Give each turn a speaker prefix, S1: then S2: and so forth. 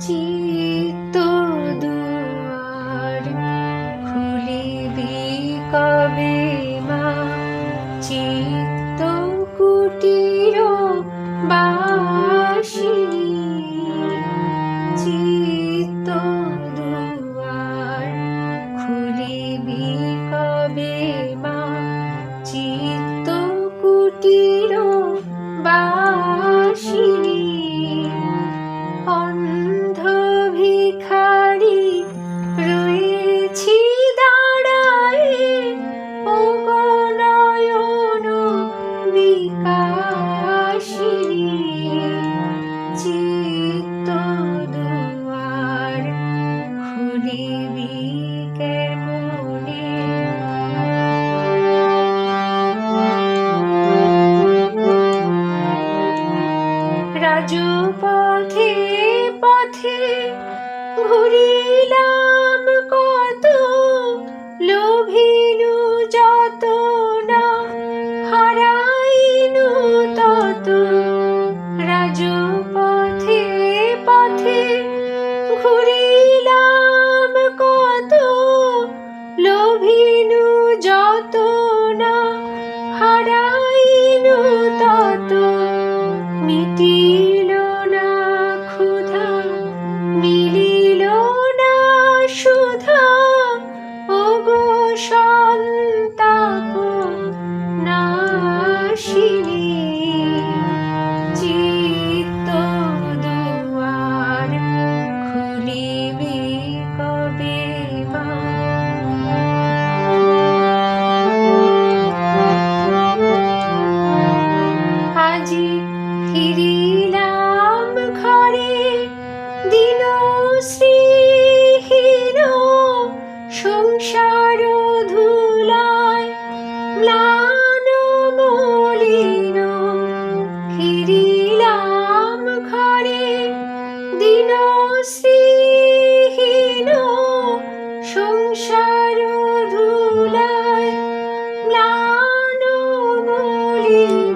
S1: চিত্ত দুয়ার খুলিবি কবে মা? চিত্ত কুটির বাসিনী চিত্ত দুয়ার খুলিবি কবে মা? চিত্ত কুটির বাসিনী রাজপথে পথে ঘুরিলাম। সংসার ধুলায় ম্লান মলিন ফিরিলাম ঘরে দিন শ্রীহীন সংসার ধুলায় ম্লান মলিন